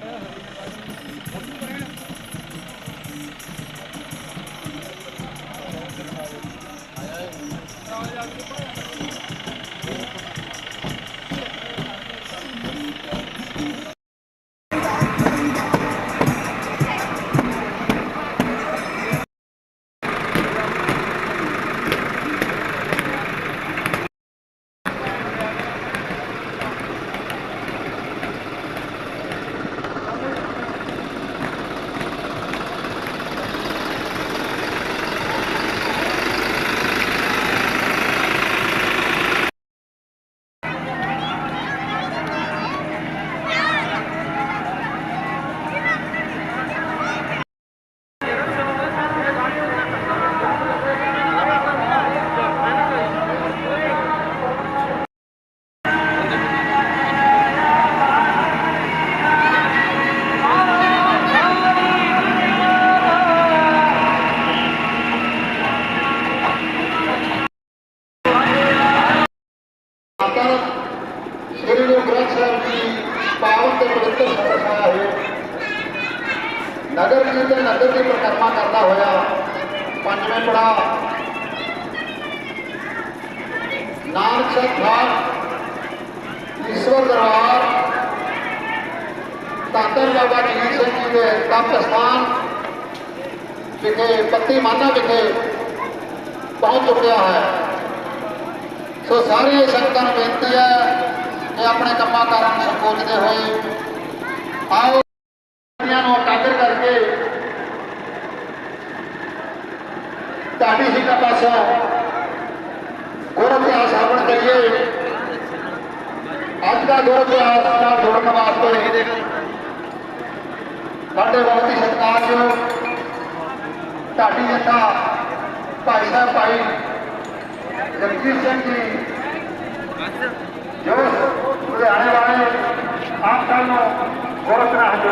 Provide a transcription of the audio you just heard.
water. ਨਗਰ ਕੀਰਤਨ ਨਗਰ ਦੀ ਪਰਿਕਰਮਾ ਕਰਦਾ ਹੋਇਆ ਪੰਜਵੇਂ ਪੜਾ ਨਾਨਕ ਸਾਹਿਬ ਈਸ਼ਵਰ ਦਰਬਾਰ ਧੰਨ ਬਾਬਾ ਜੀ ਸਿੰਘ ਜੀ ਦੇ ਤਪ ਸਥਾਨ ਵਿਖੇ, ਪੱਤੀ ਮਾਨਾ ਵਿਖੇ ਪਹੁੰਚ ਚੁੱਕਿਆ ਹੈ। ਸੋ ਸਾਰੇ ਸੰਗਤਾਂ ਨੂੰ ਬੇਨਤੀ ਹੈ ਕਿ ਆਪਣੇ ਕੰਮਾਂ ਕਾਰਾਂ ਨੂੰ ਸੰਕੋਚਦੇ ਹੋਏ ਆਓ ਇਹਨਾਂ ਨੂੰ ਇਕਾਗਰ ਕਰਕੇ ਢਾਡੀ ਸਿੰਘ ਦਾ ਪਾਸੋਂ ਗੁਰ ਇਤਿਹਾਸ ਆਪਣ ਕਰੀਏ। ਅੱਜ ਦਾ ਗੁਰ ਇਤਿਹਾਸ ਨਾਲ ਜੁੜਨ ਵਾਸਤੇ ਸਾਡੇ ਬਹੁਤ ਹੀ ਸਤਿਕਾਰਯੋਗ ਢਾਡੀ ਜੱਟਾ, ਭਾਈ ਸਾਹਿਬ ਭਾਈ ਜਗਜੀਤ ਸਿੰਘ ਜੀ, ਜੋ ਲੁਧਿਆਣੇ ਵਾਲੇ ਆਪ ਸਭ ਨੂੰ ਗੌਰਵ